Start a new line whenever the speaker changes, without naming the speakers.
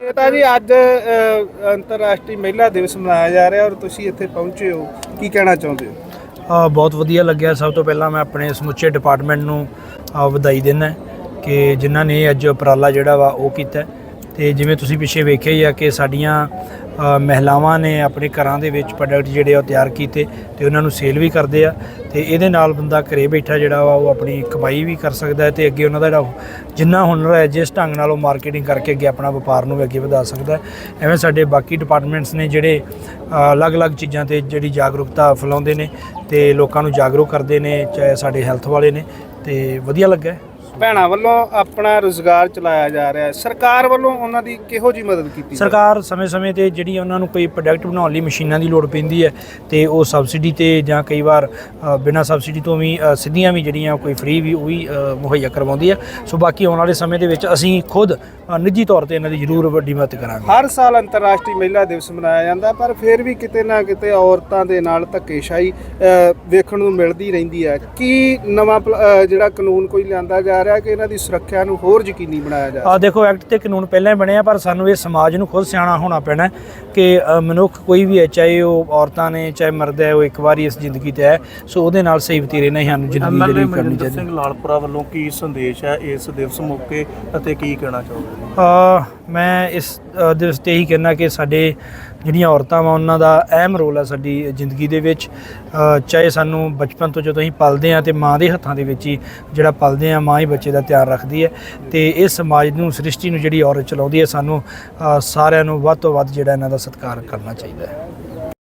ਇਹ ਤਾਂ ਜੀ ਅੱਜ ਅੰਤਰਰਾਸ਼ਟਰੀ ਮਹਿਲਾ ਦਿਵਸ ਮਨਾਇਆ ਜਾ ਰਿਹਾ ਔਰ ਤੁਸੀਂ ਇੱਥੇ ਪਹੁੰਚੇ ਹੋ। ਕੀ ਕਹਿਣਾ ਚਾਹੁੰਦੇ ਹੋ?
ਬਹੁਤ ਵਧੀਆ ਲੱਗਿਆ। ਸਭ ਤੋਂ ਪਹਿਲਾਂ ਮੈਂ ਆਪਣੇ ਸਮੁੱਚੇ ਡਿਪਾਰਟਮੈਂਟ ਨੂੰ ਵਧਾਈ ਦਿੰਦਾ ਕਿ ਜਿਨ੍ਹਾਂ ਨੇ ਅੱਜ ਉਪਰਾਲਾ ਜਿਹੜਾ ਵਾ ਉਹ ਕੀਤਾ। ਤੇ ਜਿਵੇਂ ਤੁਸੀਂ ਪਿੱਛੇ ਵੇਖਿਆ ਹੀ ਆ ਕਿ ਸਾਡੀਆਂ ਮਹਿਲਾਵਾਂ ਨੇ ਆਪਣੇ ਘਰਾਂ ਦੇ ਵਿੱਚ ਪ੍ਰੋਡਕਟ ਜਿਹੜੇ ਆ ਉਹ ਤਿਆਰ ਕੀਤੇ ਤੇ ਉਹਨਾਂ ਨੂੰ ਸੇਲ ਵੀ ਕਰਦੇ ਆ ਤੇ ਇਹਦੇ ਨਾਲ ਬੰਦਾ ਘਰੇ ਬੈਠਾ ਜਿਹੜਾ ਵਾ ਉਹ ਆਪਣੀ ਕਮਾਈ ਵੀ ਕਰ ਸਕਦਾ ਹੈ ਤੇ ਅੱਗੇ ਉਹਨਾਂ ਦਾ ਜਿਹੜਾ ਜਿੰਨਾ ਹੁਨਰ ਹੈ ਜਿਸ ਢੰਗ ਨਾਲ ਉਹ ਮਾਰਕੀਟਿੰਗ ਕਰਕੇ ਅੱਗੇ ਆਪਣਾ ਵਪਾਰ ਨੂੰ ਵੀ ਅੱਗੇ ਵਧਾ ਸਕਦਾ ਹੈ। ਐਵੇਂ ਸਾਡੇ ਬਾਕੀ ਡਿਪਾਰਟਮੈਂਟਸ ਨੇ ਜਿਹੜੇ ਅਲੱਗ-ਅਲੱਗ ਚੀਜ਼ਾਂ ਤੇ ਜਿਹੜੀ ਜਾਗਰੂਕਤਾ ਫੈਲਾਉਂਦੇ ਨੇ ਤੇ ਲੋਕਾਂ ਨੂੰ ਜਾਗਰੂਕ ਕਰਦੇ ਨੇ, ਚਾਹੇ ਸਾਡੇ ਹੈਲਥ ਵਾਲੇ ਨੇ ਤੇ ਵਧੀਆ ਲੱਗਾ
ਭੈਣਾਂ ਵੱਲੋਂ ਆਪਣਾ ਰੋਜ਼ਗਾਰ ਚਲਾਇਆ ਜਾ ਰਿਹਾ ਹੈ। ਸਰਕਾਰ ਵੱਲੋਂ ਉਹਨਾਂ ਦੀ ਕਿਹੋ ਜੀ ਮਦਦ ਕੀਤੀ
ਸਰਕਾਰ ਸਮੇਂ-ਸਮੇਂ ਤੇ ਜਿਹੜੀ ਉਹਨਾਂ ਨੂੰ ਕੋਈ ਪ੍ਰੋਡਕਟ ਬਣਾਉਣ ਲਈ ਮਸ਼ੀਨਾਂ ਦੀ ਲੋੜ ਪੈਂਦੀ ਹੈ ਤੇ ਉਹ ਸਬਸਿਡੀ ਤੇ ਜਾਂ ਕਈ ਵਾਰ ਬਿਨਾਂ ਸਬਸਿਡੀ ਤੋਂ ਵੀ ਸਿੱਧੀਆਂ ਵੀ ਜਿਹੜੀਆਂ ਕੋਈ ਫ੍ਰੀ ਵੀ ਉਹ ਵੀ ਮੁਹੱਈਆ ਕਰਵਾਉਂਦੀ ਹੈ। ਸੋ ਬਾਕੀ ਆਉਣ ਵਾਲੇ ਸਮੇਂ ਦੇ ਵਿੱਚ ਅਸੀਂ ਖੁਦ ਨਿੱਜੀ ਤੌਰ ਤੇ ਇਹਨਾਂ ਦੀ ਜ਼ਰੂਰ ਵੱਡੀ ਮਦਦ ਕਰਾਂਗੇ।
ਹਰ ਸਾਲ ਅੰਤਰਰਾਸ਼ਟਰੀ ਮਹਿਲਾ ਦਿਵਸ ਮਨਾਇਆ ਜਾਂਦਾ ਪਰ ਫਿਰ ਵੀ ਕਿਤੇ ਨਾ ਕਿਤੇ ਔਰਤਾਂ ਦੇ ਨਾਲ ਧੱਕੇਸ਼ਾਹੀ ਵੇਖਣ ਨੂੰ ਮਿਲਦੀ ਰਹਿੰਦੀ ਹੈ। ਕੀ ਨਵਾਂ ਜਿਹੜਾ ਕਾਨੂੰਨ ਕੋਈ ਲਿਆਂਦਾ ਜਾ ਰਿਹਾ ਕਿ ਇਹਨਾਂ ਦੀ ਸੁਰੱਖਿਆ ਨੂੰ ਹੋਰ ਯਕੀਨੀ ਬਣਾਇਆ ਜਾ
ਆ ਦੇਖੋ ਐਕਟ ਤੇ ਕਾਨੂੰਨ ਪਹਿਲਾਂ ਹੀ ਬਣਿਆ ਪਰ ਸਾਨੂੰ ਇਹ ਸਮਾਜ ਨੂੰ ਖੁਦ ਸਿਆਣਾ ਹੋਣਾ ਪੈਣਾ ਹੈ ਕਿ ਮਨੁੱਖ ਕੋਈ ਵੀ ਹੈ ਚਾਹੇ ਉਹ ਔਰਤਾਂ ਨੇ ਚਾਹੇ ਮਰਦ ਹੈ ਉਹ ਇੱਕ ਵਾਰੀ ਇਸ ਜ਼ਿੰਦਗੀ ਤੇ ਹੈ। ਸੋ ਉਹਦੇ ਨਾਲ ਸਹੀ ਵਤੀਰੇ ਨਹੀਂ ਸਾਨੂੰ ਜ਼ਿੰਦਗੀ ਜਿਹੜੀ ਕਰਨੀ ਚਾਹੀਦੀ।
ਸਿੰਘ ਲਾਲਪੁਰਾ ਵੱਲੋਂ ਕੀ ਸੰਦੇਸ਼ ਹੈ ਇਸ ਦਿਵਸ ਮੌਕੇ ਅਤੇ ਕੀ ਕਹਿਣਾ ਚਾਹੋਗੇ?
ਅ, ਮੈਂ ਇਸ ਅ, ਦਿਵਸ ਤੇ ਹੀ ਕਹਿਣਾ ਕਿ ਸਾਡੇ ਜਿਹੜੀਆਂ ਔਰਤਾਂ ਵਾ ਉਹਨਾਂ ਦਾ ਅਹਿਮ ਰੋਲ ਆ ਸਾਡੀ ਜ਼ਿੰਦਗੀ ਦੇ ਵਿੱਚ। ਚਾਹੇ ਸਾਨੂੰ ਬਚਪਨ ਤੋਂ ਜਦੋਂ ਅਸੀਂ ਪਲਦੇ ਆ ਤੇ ਮਾਂ ਦੇ ਹੱਥਾਂ ਦੇ ਵਿੱਚ ਹੀ ਜਿਹੜਾ ਪਲਦੇ ਆ ਮਾਂ ਹੀ ਬੱਚੇ ਦਾ ਧਿਆਨ ਰੱਖਦੀ ਹੈ ਤੇ ਇਹ ਸਮਾਜ ਨੂੰ ਸ੍ਰਿਸ਼ਟੀ ਨੂੰ ਜਿਹੜੀ ਔਰਤ ਚਲਾਉਂਦੀ ਹੈ ਸਾਨੂੰ ਸਾਰਿਆਂ ਨੂੰ ਵੱਧ ਤੋਂ ਵੱਧ ਜਿਹੜਾ ਇਹਨਾਂ ਦਾ ਸਤਿਕਾਰ ਕਰਨਾ ਚਾਹੀਦਾ ਹੈ